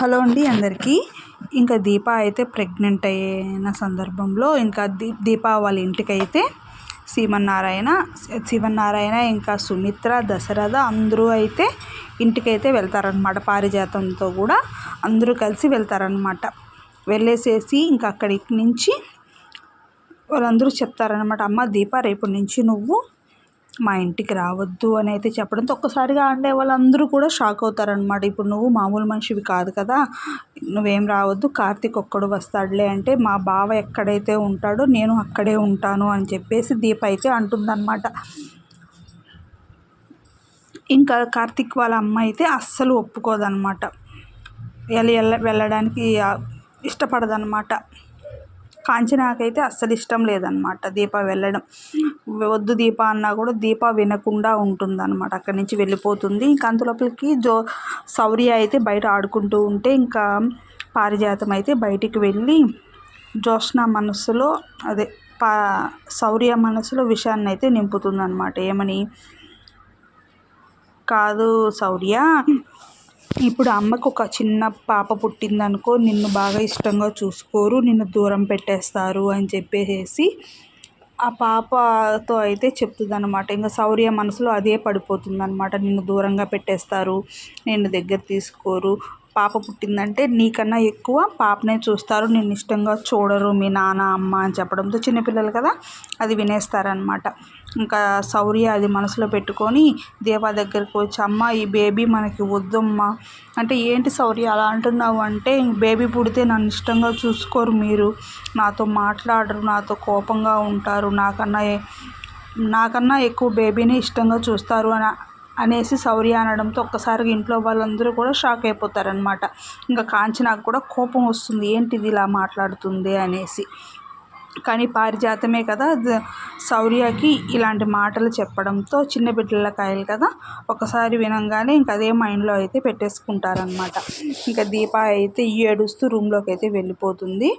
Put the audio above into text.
Hello అండి అందరికీ. ఇంకా దీప అయితే ప్రెగ్నెంట్ అయిన సందర్భంలో ఇంకా దీ దీప వాళ్ళ ఇంటికైతే సీమన్నారాయణ శివన్నారాయణ ఇంకా సుమిత్ర దశరథ అందరూ అయితే ఇంటికైతే వెళ్తారనమాట పారిజాతంతో కూడా అందరూ కలిసి వెళ్తారనమాట వెళ్ళేసేసి ఇంకా అక్కడి నుంచి వాళ్ళందరూ చెప్తారనమాట అమ్మ దీప రేపు నుంచి నువ్వు మా ఇంటికి రావద్దు అని అయితే చెప్పడంతో ఒక్కసారిగా అంటే వాళ్ళందరూ కూడా షాక్ అవుతారనమాట ఇప్పుడు నువ్వు మామూలు మనిషివి కాదు కదా నువ్వేం రావద్దు కార్తీక్ ఒక్కడు వస్తాడులే అంటే మా బావ ఎక్కడైతే ఉంటాడో నేను అక్కడే ఉంటాను అని చెప్పేసి దీప అయితే అంటుందన్నమాట. ఇంకా కార్తీక్ వాళ్ళ అమ్మ అయితే అస్సలు ఒప్పుకోదన్నమాట. వెళ్ళి వెళ్ళడానికి ఇష్టపడదన్నమాట. కాంచనాకైతే అస్సలు ఇష్టం లేదనమాట దీప వెళ్ళడం. వద్దు దీప అన్నా కూడా దీప వినకుండా ఉంటుందన్నమాట. అక్కడి నుంచి వెళ్ళిపోతుంది. ఇంకా అంతలోపలికి జో శౌర్య అయితే బయట ఆడుకుంటూ ఉంటే ఇంకా పారిజాతం అయితే బయటికి వెళ్ళి జ్యోత్స్న మనసులో అదే పా శౌర్య మనసులో విషయాన్ని అయితే నింపుతుందన్నమాట. ఏమని? కాదు శౌర్య. ఇప్పుడు అమ్మకు ఒక చిన్న పాప పుట్టిందనుకో నిన్ను బాగా ఇష్టంగా చూసుకోరు నిన్ను దూరం పెట్టేస్తారు అని చెప్పేసి ఆ పాపతో అయితే చెప్తుంది అనమాట ఇంకా శౌర్య మనసులో అదే పడిపోతుంది అనమాట నిన్ను దూరంగా పెట్టేస్తారు నిన్ను దగ్గర తీసుకోరు పాప పుట్టిందంటే నీకన్నా ఎక్కువ పాపనే చూస్తారు. నేను ఇష్టంగా చూడరు మీ నాన్న అమ్మ అని చెప్పడంతో చిన్నపిల్లలు కదా అది వినేస్తారనమాట ఇంకా శౌర్య అది మనసులో పెట్టుకొని దేవా దగ్గరికి వచ్చి అమ్మ ఈ బేబీ మనకి వద్దమ్మా. అంటే ఏంటి శౌర్య అలా అంటున్నావు అంటే బేబీ పుడితే నన్ను ఇష్టంగా చూసుకోరు మీరు. నాతో మాట్లాడరు నాతో కోపంగా ఉంటారు. నాకన్నా నాకన్నా ఎక్కువ బేబీని ఇష్టంగా చూస్తారు అని అనేసి శౌర్య అనడంతో ఒక్కసారిగా ఇంట్లో వాళ్ళందరూ కూడా షాక్ అయిపోతారనమాట ఇంకా కాంచనాకు కూడా కోపం వస్తుంది. ఏంటిది ఇలా మాట్లాడుతుంది అనేసి. కానీ పారిజాతమే కదా శౌర్యకి ఇలాంటి మాటలు చెప్పడంతో చిన్న బిడ్డల కాయలు కదా ఒకసారి వినంగానే ఇంక అదే మైండ్లో అయితే పెట్టేసుకుంటారనమాట ఇంకా దీప అయితే ఏడుస్తూ రూమ్లోకి అయితే వెళ్ళిపోతుంది.